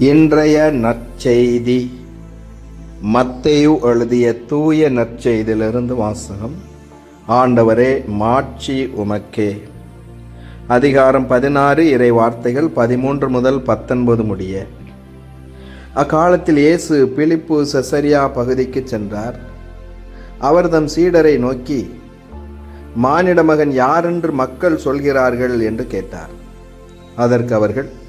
இன்றைய நற்செய்தி. மத்தேயு எழுதிய தூய நற்செய்தியிலிருந்து வாசகம். ஆண்டவரே மாட்சி உமக்கே. அதிகாரம் பதினாறு இறை வார்த்தைகள் பதிமூன்று முதல் பத்தொன்பது முடிய. அக்காலத்தில் இயேசு பிலிப்பு செசரியா பகுதிக்கு சென்றார். அவர் தம் சீடரை நோக்கி மானிட மகன் யாரென்று மக்கள் சொல்கிறார்கள்? என்று கேட்டார். அதற்கு அவர்கள்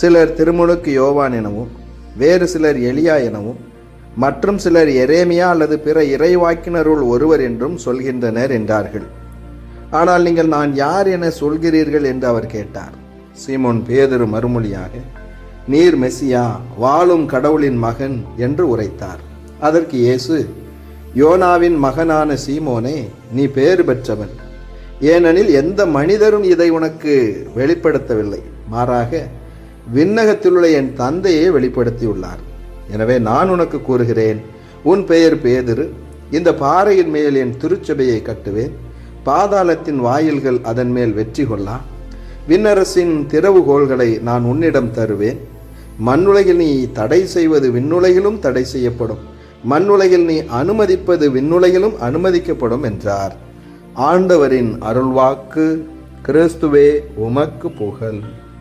சிலர் திருமுழுக்கு யோவான் எனவும் வேறு சிலர் எலியா எனவும் மற்றும் சிலர் எரேமியா அல்லது பிற இறைவாக்கினருள் ஒருவர் என்றும் சொல்கின்றனர் என்றார்கள். ஆனால் நீங்கள் நான் யார் என சொல்கிறீர்கள் என்று அவர் கேட்டார். சீமோன் பேதரு மறுமொழியாக நீர் மெசியா வாழும் கடவுளின் மகன் என்று உரைத்தார். அதற்கு இயேசு யோனாவின் மகனான சீமோனே நீ பேறு பெற்றவன். ஏனெனில் எந்த மனிதரும் இதை உனக்கு வெளிப்படுத்தவில்லை. மாறாக விண்ணகத்திலுள்ள என் தந்தையே வெளிப்படுத்தியுள்ளார். எனவே நான் உனக்கு கூறுகிறேன் உன் பெயர் பேதிரு இந்த பாறையின் மேல் என் திருச்சபையை கட்டுவேன் பாதாளத்தின் வாயில்கள் அதன் மேல் வெற்றி கொள்ளா விண்ணரசின் திறவுகோள்களை நான் உன்னிடம் தருவேன் மண்ணுலகில் நீ தடை செய்வது விண்ணுலகிலும் தடை செய்யப்படும் மண்ணுலகில் நீ அனுமதிப்பது விண்ணுலகிலும் அனுமதிக்கப்படும் என்றார். ஆண்டவரின் அருள்வாக்கு கிறிஸ்துவே உமக்கு புகழ்.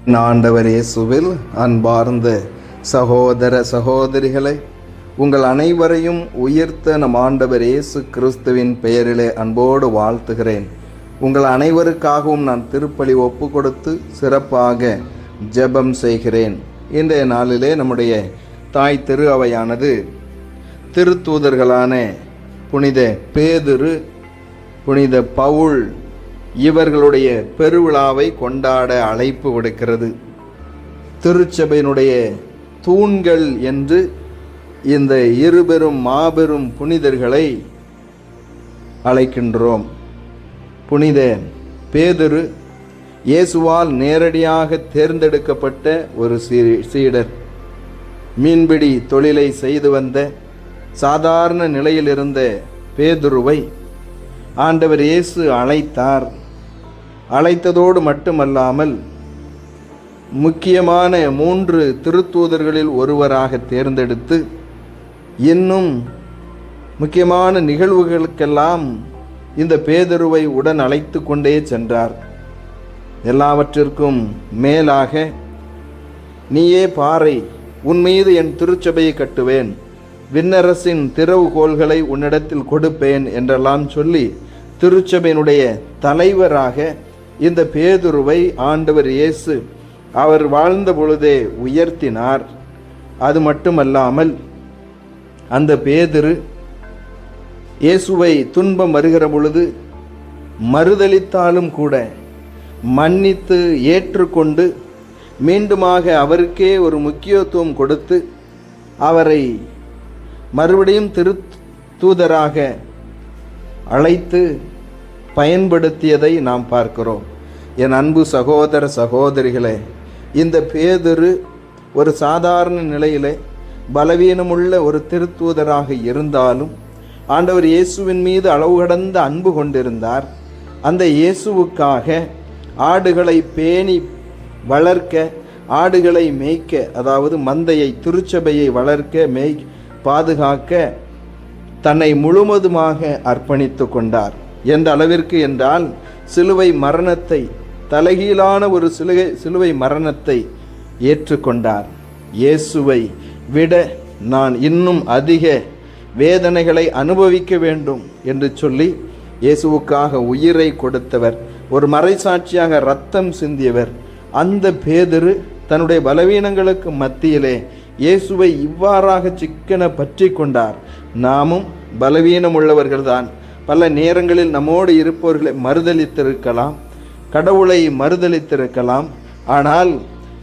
ஆண்டவர் இயேசுவில் அன்பார்ந்த சகோதர சகோதரிகளை உங்கள் அனைவரையும் உயர்த்த நம் ஆண்டவர் இயேசு கிறிஸ்துவின் பெயரிலே அன்போடு வாழ்த்துகிறேன். உங்கள் அனைவருக்காகவும் நான் திருப்பலி ஒப்பு கொடுத்து சிறப்பாக ஜெபம் செய்கிறேன். இன்றைய நாளிலே நம்முடைய தாய் திரு அவையானது திருத்தூதர்களான புனித பேதுரு புனித பவுல் இவர்களுடைய பெருவிழாவை கொண்டாட அழைப்பு விடுக்கிறது. திருச்சபையினுடைய தூண்கள் என்று இந்த இருபெரும் மாபெரும் புனிதர்களை அழைக்கின்றோம். புனித பேதுரு இயேசுவால் நேரடியாக தேர்ந்தெடுக்கப்பட்ட ஒரு சீடர். மீன்பிடி தொழிலை செய்து வந்த சாதாரண நிலையில் இருந்த பேதுருவை ஆண்டவர் இயேசு அழைத்தார். அழைத்ததோடு மட்டுமல்லாமல் முக்கியமான மூன்று திருத்தூதர்களில் ஒருவராக தேர்ந்தெடுத்து இன்னும் முக்கியமான நிகழ்வுகளுக்கெல்லாம் இந்த பேதருவை உடன் அழைத்து கொண்டே சென்றார். எல்லாவற்றிற்கும் மேலாக நீயே பாறை உன் மீது என் திருச்சபையை கட்டுவேன். விண்ணரசின் திறவுகோள்களை உன்னிடத்தில் கொடுப்பேன் என்றெல்லாம் சொல்லி திருச்சபையினுடைய தலைவராக இந்த பேதுருவை ஆண்டவர் இயேசு அவர் வாழ்ந்த பொழுதே உயர்த்தினார். அது மட்டுமல்லாமல் அந்த பேதுரு இயேசுவை துன்பம் வருகிற பொழுது மறுதலித்தாலும் கூட மன்னித்து ஏற்றுக்கொண்டு மீண்டுமாக அவருக்கே ஒரு முக்கியத்துவம் கொடுத்து அவரை மறுபடியும் திரு தூதராக அழைத்து பயன்படுத்தியதை நாம் பார்க்கிறோம். என் அன்பு சகோதர சகோதரிகளே இந்த பேதரு ஒரு சாதாரண நிலையிலே பலவீனமுள்ள ஒரு திருத்தூதராக இருந்தாலும் ஆண்டவர் இயேசுவின் மீது அளவு கடந்த அன்பு கொண்டிருந்தார். அந்த இயேசுவுக்காக ஆடுகளை பேணி வளர்க்க ஆடுகளை மேய்க்க அதாவது மந்தையை திருச்சபையை வளர்க்க மேய் பாதுகாக்க தன்னை முழுவதுமாக அர்ப்பணித்து கொண்டார். எந்த அளவிற்கு என்றால் சிலுவை மரணத்தை தலைகீழான ஒரு சிலுவை சிலுவை மரணத்தை ஏற்றுக்கொண்டார். இயேசுவை விட நான் இன்னும் அதிக வேதனைகளை அனுபவிக்க வேண்டும் என்று சொல்லி இயேசுவுக்காக உயிரை கொடுத்தவர் ஒரு மறைசாட்சியாக ரத்தம் சிந்தியவர். அந்த பேதரு தன்னுடைய பலவீனங்களுக்கு மத்தியிலே இயேசுவை இவ்வாறாக சிக்கன பற்றி கொண்டார். நாமும் பலவீனம் உள்ளவர்கள்தான் பல நேரங்களில் நம்மோடு இருப்பவர்களை மறுதலித்திருக்கலாம். கடவுளை மறுதளித்திருக்கலாம். ஆனால்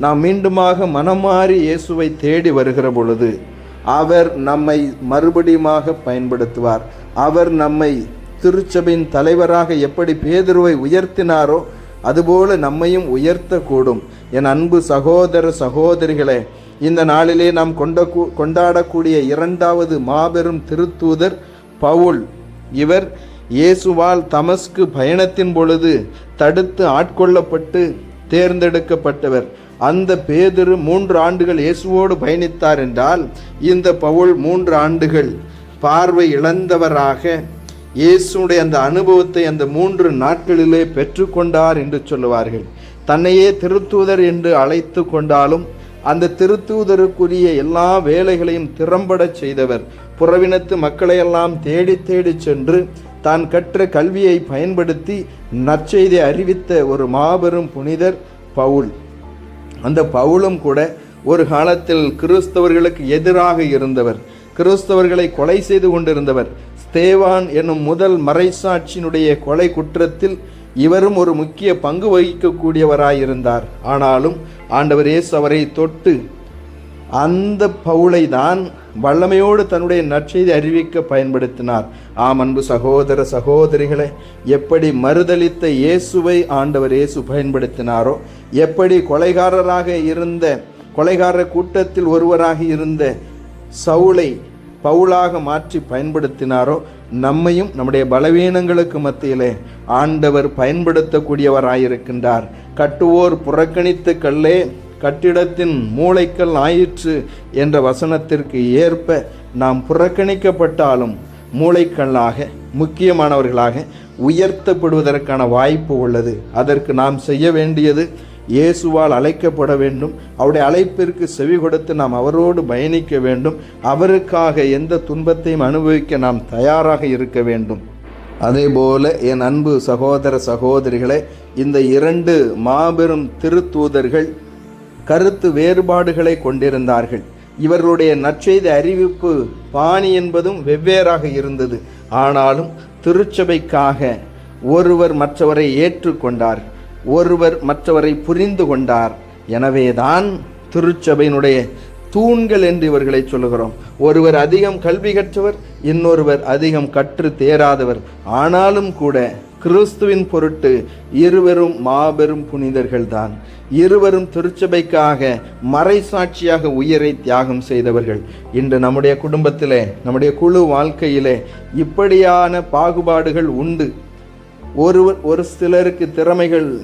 நாம் மீண்டுமாக மனமாறி இயேசுவை தேடி வருகிற பொழுது அவர் நம்மை மறுபடியுமாக பயன்படுத்துவார். அவர் நம்மை திருச்சபையின் தலைவராக எப்படி பேதுருவை உயர்த்தினாரோ அதுபோல நம்மையும் உயர்த்தக்கூடும். என் அன்பு சகோதர சகோதரிகளே இந்த நாளிலே நாம் கொண்ட கொண்டாடக்கூடிய இரண்டாவது மாபெரும் திருத்தூதர் பவுல். இவர் இயேசுவால் தமஸ்கு பயணத்தின் பொழுது தடுத்து ஆட்கொள்ளப்பட்டு தேர்ந்தெடுக்கப்பட்டவர். அந்த பேதுரு மூன்று ஆண்டுகள் இயேசுவோடு பயணித்தார் என்றால் இந்த பவுல் மூன்று ஆண்டுகள் பார்வை இழந்தவராக இயேசுடைய அந்த அனுபவத்தை அந்த மூன்று நாட்களிலே பெற்றுக்கொண்டார் என்று சொல்லுவார்கள். தன்னையே திருத்தூதர் என்று அழைத்து கொண்டாலும் அந்த திருத்தூதருக்குரிய எல்லா வேலைகளையும் திறம்பட செய்தவர். புறவினத்து மக்களையெல்லாம் தேடி தேடி சென்று தான் கற்ற கல்வியை பயன்படுத்தி நற்செய்தி அறிவித்த ஒரு மாபெரும் புனிதர் பவுல். அந்த பவுலும் கூட ஒரு காலத்தில் கிறிஸ்தவர்களுக்கு எதிராக இருந்தவர். கிறிஸ்தவர்களை கொலை செய்து கொண்டிருந்தவர். ஸ்தேவான் என்னும் முதல் மறைசாட்சியினுடைய கொலை குற்றத்தில் இவரும் ஒரு முக்கிய பங்கு வகிக்கக்கூடியவராயிருந்தார். ஆனாலும் ஆண்டவர் இயேசு அவரை தொட்டு அந்த பவுலை தான் வல்லமையோடு தன்னுடைய நற்செய்தி அறிவிக்க பயன்படுத்தினார். ஆம் அன்பு சகோதர சகோதரிகளை எப்படி மறுதளித்த இயேசுவை ஆண்டவர் இயேசு பயன்படுத்தினாரோ எப்படி கொலைகாரராக இருந்த கொலைகார கூட்டத்தில் ஒருவராக இருந்த சவுளை பவுலாக மாற்றி பயன்படுத்தினாரோ நம்மையும் நம்முடைய பலவீனங்களுக்கு மத்தியிலே ஆண்டவர் பயன்படுத்தக்கூடியவராயிருக்கின்றார். கட்டுவோர் புறக்கணித்து கல்லே கட்டிடத்தின் மூளைக்கல் ஆயிற்று என்ற வசனத்திற்கு ஏற்ப நாம் புறக்கணிக்கப்பட்டாலும் மூளைக்கல்லாக முக்கியமானவர்களாக உயர்த்தப்படுவதற்கான வாய்ப்பு உள்ளது. அதற்கு நாம் செய்ய வேண்டியது இயேசுவால் அழைக்கப்பட வேண்டும். அவருடைய அழைப்பிற்கு செவி கொடுத்து நாம் அவரோடு பயணிக்க வேண்டும். அவருக்காக எந்த துன்பத்தையும் அனுபவிக்க நாம் தயாராக இருக்க வேண்டும். அதேபோல என் அன்பு சகோதர சகோதரிகளே இந்த இரண்டு மாபெரும் திருத்தூதர்கள் கருத்து வேறுபாடுகளை கொண்டிருந்தார்கள். இவர்களுடைய நற்செய்தி அறிவிப்பு பாணி என்பதும் வெவ்வேறாக இருந்தது. ஆனாலும் திருச்சபைக்காக ஒருவர் மற்றவரை ஏற்றுக்கொண்டார் ஒருவர் மற்றவரை புரிந்து கொண்டார். எனவேதான் திருச்சபையினுடைய தூண்கள் என்று இவர்களை சொல்லுகிறோம். ஒருவர் அதிகம் கல்வி கற்றவர் இன்னொருவர் அதிகம் கற்று தேராதவர். ஆனாலும் கூட கிறிஸ்துவின் பொருட்டு இருவரும் மாபெரும் புனிதர்கள்தான். இருவரும் திருச்சபைக்காக மறைசாட்சியாக உயிரை தியாகம் செய்தவர்கள். இன்று நம்முடைய குடும்பத்திலே நம்முடைய குழு வாழ்க்கையிலே இப்படியான பாகுபாடுகள் உண்டு. ஒருவர் ஒரு சிலருக்கு திறமைகள்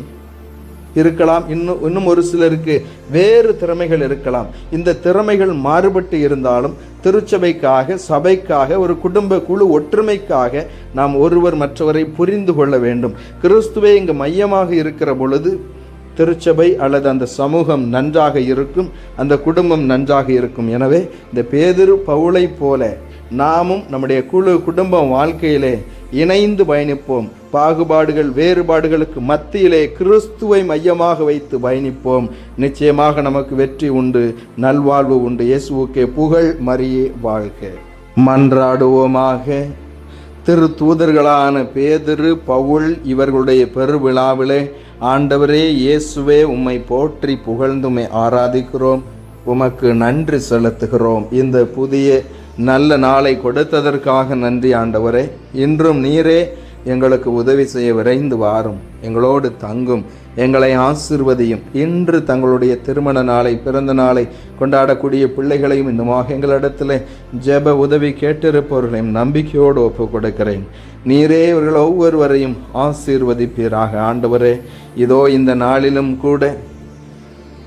இருக்கலாம். இன்னும் இன்னும் ஒரு சிலருக்கு வேறு திறமைகள் இருக்கலாம். இந்த திறமைகள் மாறுபட்டு இருந்தாலும் திருச்சபைக்காக சபைக்காக ஒரு குடும்ப குழு ஒற்றுமைக்காக நாம் ஒருவர் மற்றவரை புரிந்து கொள்ள வேண்டும். கிறிஸ்துவே இங்கு மையமாக இருக்கிற பொழுது திருச்சபை அல்லது அந்த சமூகம் நன்றாக இருக்கும் அந்த குடும்பம் நன்றாக இருக்கும். எனவே இந்த பேதிரு பவுளை போல நாமும் நம்முடைய குழு குடும்பம் வாழ்க்கையிலே இணைந்து பயணிப்போம். பாகுபாடுகள் வேறுபாடுகளுக்கு மத்தியிலே கிறிஸ்துவை மையமாக வைத்து பயணிப்போம். நிச்சயமாக நமக்கு வெற்றி உண்டு நல்வாழ்வு உண்டு. இயேசுவுக்கே புகழ் மரியே வாழ்க. மன்றாடுவோமாக. திரு தூதர்களான பேதிரு பவுல் இவர்களுடைய பெருவிழாவிலே ஆண்டவரே இயேசுவே உம்மை போற்றி புகழ்ந்துமை ஆராதிக்கிறோம். உமக்கு நன்றி செலுத்துகிறோம். இந்த புதிய நல்ல நாளை கொடுத்ததற்காக நன்றி ஆண்டவரே. இன்றும் நீரே எங்களுக்கு உதவி செய்ய விரைந்து வாரும். எங்களோடு தங்கும். எங்களை ஆசிர்வதியும். இன்று தங்களுடைய திருமண நாளை பிறந்த நாளை கொண்டாடக்கூடிய பிள்ளைகளையும் இன்னுமாக எங்களிடத்தில் ஜெப உதவி கேட்டிருப்பவர்களையும் நம்பிக்கையோடு ஒப்பு கொடுக்கிறேன் நீரே இவர்கள் ஒவ்வொருவரையும் ஆசீர்வதிப்பீராக ஆண்டவரே. இதோ இந்த நாளிலும் கூட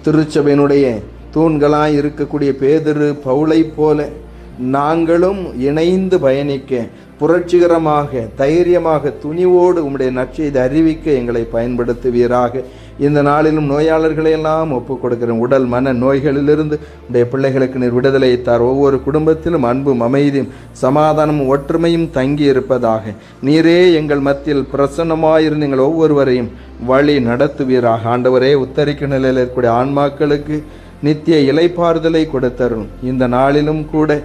திருச்சபையினுடைய தூண்களாய் இருக்கக்கூடிய பேதிரு பவுளை போல நாங்களும் இணைந்து பயணிக்க புரட்சிகரமாக தைரியமாக துணிவோடு உம்முடைய நற்செய்தி அறிவிக்க எங்களை பயன்படுத்துவீராக. இந்த நாளிலும் நோயாளர்களை எல்லாம் ஒப்புக் கொடுக்கிறோம் உடல் மன நோய்களிலிருந்து உடைய பிள்ளைகளுக்கு நீர் விடுதலை தார். ஒவ்வொரு குடும்பத்திலும் அன்பும் அமைதியும் சமாதானமும் ஒற்றுமையும் தங்கி இருப்பதாக. நீரே எங்கள் மத்தியில் பிரசன்னமாயிருந்து எங்கள் ஒவ்வொருவரையும் வழி நடத்துவீராக. ஆண்டவரே உத்தரிக்க நிலையில் இருக்கக்கூடிய ஆன்மாக்களுக்கு நித்திய இலைப்பாறுதலை கொடுத்தரும் இந்த நாளிலும் கூட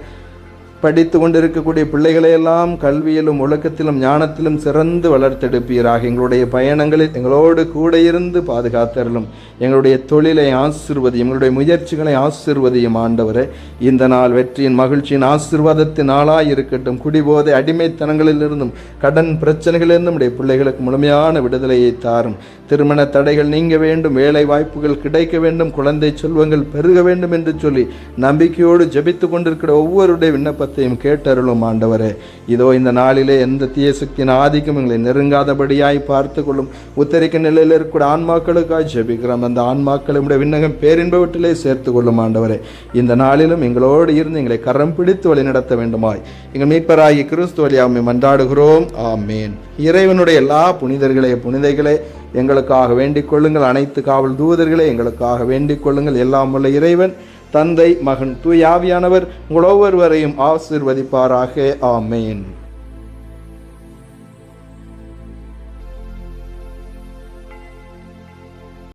படித்து கொண்டிருக்கக்கூடிய பிள்ளைகளையெல்லாம் கல்வியிலும் ஒழுக்கத்திலும் ஞானத்திலும் சிறந்து வளர்த்தெடுப்பீராக. எங்களுடைய பயணங்களில் எங்களோடு கூட இருந்து பாதுகாத்தரலும் எங்களுடைய தொழிலை ஆசிர்வதியும் எங்களுடைய முயற்சிகளை ஆசிர்வதியும் ஆண்டவரே. இந்த நாள் வெற்றியின் மகிழ்ச்சியின் ஆசிர்வாதத்தின் நாளாக இருக்கட்டும். குடிபோதை அடிமைத்தனங்களிலிருந்தும் கடன் பிரச்சனைகளிலிருந்தும் உடைய பிள்ளைகளுக்கு முழுமையான விடுதலையை தாரும். திருமண தடைகள் நீங்க வேண்டும் வேலை வாய்ப்புகள் கிடைக்க வேண்டும் குழந்தை செல்வங்கள் பெருக வேண்டும் என்று சொல்லி நம்பிக்கையோடு ஜபித்து கொண்டிருக்கிற ஒவ்வொருடைய விண்ணப்பத்தை சத்தத்தையும் கேட்டருளும் ஆண்டவரே. இதோ இந்த நாளிலே எந்த தீய சக்தியின் ஆதிக்கம் எங்களை நெருங்காதபடியாய் பார்த்து கொள்ளும் உத்தரிக்க நிலையில் இருக்கக்கூடிய ஆன்மாக்களுக்காய் ஜெபிக்கிறோம். அந்த ஆன்மாக்களை விண்ணகம் பேரின்பவற்றிலே சேர்த்து கொள்ளும் ஆண்டவரே. இந்த நாளிலும் எங்களோடு இருந்து எங்களை கரம் பிடித்து வழி நடத்த வேண்டுமாய். எங்கள் மீட்பராகி கிறிஸ்து வழியாமை மன்றாடுகிறோம். ஆமேன். இறைவனுடைய எல்லா புனிதர்களே புனிதைகளே எங்களுக்காக வேண்டிக் கொள்ளுங்கள். அனைத்து காவல் தூதர்களே எங்களுக்காக வேண்டிக் கொள்ளுங்கள். எல்லாம் உள்ள இறைவன் தந்தை மகன் தூயாவியானவர் உங்கள் ஒவ்வொருவரையும் ஆசிர்வதிப்பாராக. ஆமேன்.